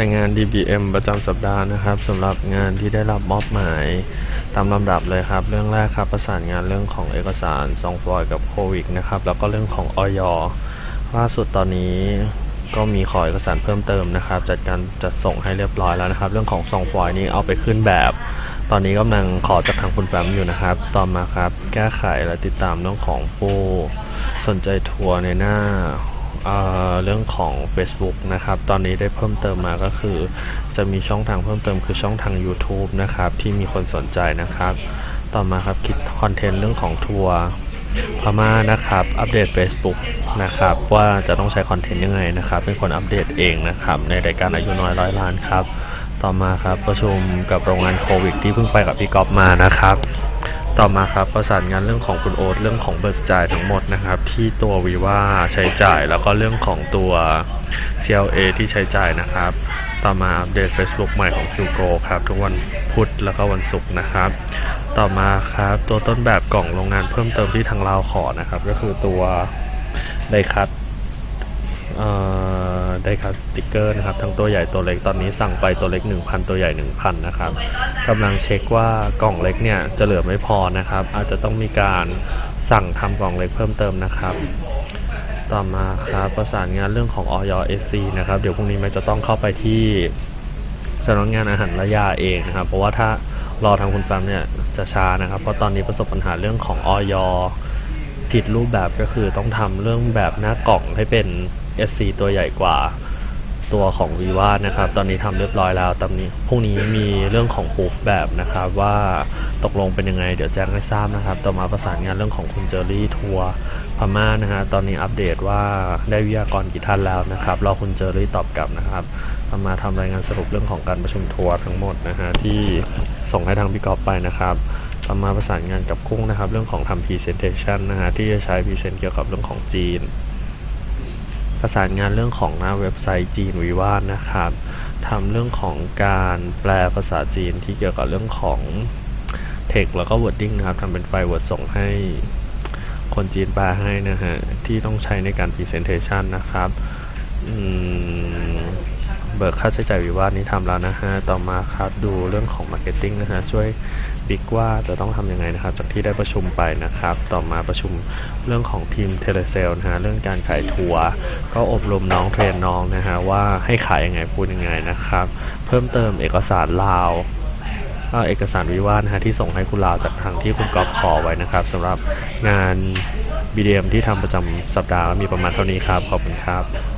รายงาน DBM ประจำสัปดาห์นะครับสำหรับงานที่ได้รับมอบหมายตามลำดับเลยครับ เรื่องแรกครับประสานงานเรื่องของเอกสารซองฟอยกับโควิดนะครับ แล้วก็เรื่องของออยล่าสุดตอนนี้ก็มีขอเอกสารเพิ่มเติมนะครับ จัดการจัดส่งให้เรียบร้อยแล้วนะครับ เรื่องของซองฟอยนี้เอาไปขึ้นแบบ ตอนนี้กำลังขอจากทางคุณแฟมอยู่นะครับ ต่อมาครับ แก้ไขและติดตามเรื่องของผู้สนใจทัวร์ในหน้า เเรื่องของ Facebook นะครับ ตอนนี้ได้เพิ่มเติมมาก็คือ จะมีช่องทางเพิ่มเติมคือช่องทาง YouTube นะครับ ที่มีคนสนใจนะครับ ต่อมาครับคิดคอนเทนต์เรื่องของทัวร์พม่านะครับ อัปเดต Facebook นะครับ ว่าจะต้องใช้คอนเทนต์ยังไงนะครับ เป็นคนอัปเดตเองนะครับ ในรายการอายุน้อยร้อยล้านครับ ต่อมาครับประชุมกับโรงงานโควิด ที่เพิ่งไปกับพี่ก๊อฟมานะครับ ต่อมาครับประสานงานเรื่องของคุณโอ๊ตเรื่องของเบิกจ่ายทั้งหมดนะครับ ที่ตัววีว่าใช้จ่ายแล้วก็เรื่องของตัว CLA ที่ใช้จ่ายนะครับ ต่อมาอัปเดต Facebook ใหม่ของ q g o ครับ ทุกวันพุธแล้วก็วันศุกร์นะครับ ต่อมาครับตัวต้นแบบกล่องโรงงานเพิ่มเติมที่ทางเราขอนะครับ ก็คือตัวไดคัตเอ่อ ได้ครับสติกเกอร์นะครับทั้งตัวใหญ่ตัวเล็กตอนนี้สั่งไปตัวเล็ก 1,000 ตัวใหญ่ 1,000 นะครับกำลังเช็คว่ากล่องเล็กเนี่ยจะเหลือไม่พอนะครับ อาจจะต้องมีการสั่งทำกล่องเล็กเพิ่มเติมนะครับ ต่อมาครับประสานงานเรื่องของออยเอซีนะครับเดี๋ยวพรุ่งนี้แม่จะต้องเข้าไปที่สำนักงานอาหารและยาเองนะครับ เพราะว่าถ้ารอทางคุณแฟมเนี่ยจะช้านะครับ เพราะตอนนี้ประสบปัญหาเรื่องของออย ผิดรูปแบบก็คือต้องทำเรื่องแบบหน้ากล่องให้เป็น SC ตัวใหญ่กว่าตัวของ v ีวานะครับ ตอนนี้ทำเรียบร้อยแล้วตอนนี้พรุ่งนี้มีเรื่องของปูฟแบบนะครับว่าตกลงเป็นยังไง เดี๋ยวแจ้งให้ทราบนะครับ ต่อมาประสานงานเรื่องของคุณเจอรี่ทัวร์พม่านะฮะตอนนี้อัปเดตว่าได้วิทยากรกี่ท่านแล้วนะครับรอคุณเจอรี่ตอบกลับนะครับต่อมาทำรายงานสรุปเรื่องของการประชุมทัวร์ทั้งหมดนะฮะที่ส่งให้ทางพี่กอฟไปนะครับ ต่อมาประสานงานกับกุ้งนะครับ เรื่องของทำ presentation นะฮะที่จะใช้ present เกี่ยวกับเรื่องของจีน ประสานงานเรื่องของหน้าเว็บไซต์จีนวิวาทนะครับทำเรื่องของการแปลภาษาจีนที่เกี่ยวกับเรื่องของ text แล้วก็ wording นะครับทำเป็นไฟล์ Word ส่งให้คนจีนแปลให้นะฮะที่ต้องใช้ในการ presentation นะครับเบิกค่าใช้จ่ายวิวาทนี้ทำแล้วนะฮะ ต่อมาครับดูเรื่องของ marketing นะฮะ ช่วย บิ๊กว่าจะต้องทำยังไงนะครับ จากที่ได้ประชุมไปนะครับ ต่อมาประชุมเรื่องของทีมเทเลเซลนะฮะเรื่องการขายทัวร์ก็อบรมน้องเทรนน้องนะฮะว่าให้ขายยังไงพูดยังไงนะครับ เพิ่มเติมเอกสารลาวก็เอกสารวิวาทนะฮะที่ส่งให้คุณลาวจากทางที่คุณกอฟขอไว้นะครับสำหรับงาน BDM ที่ทำประจำสัปดาห์มีประมาณเท่านี้ครับ ขอบคุณครับ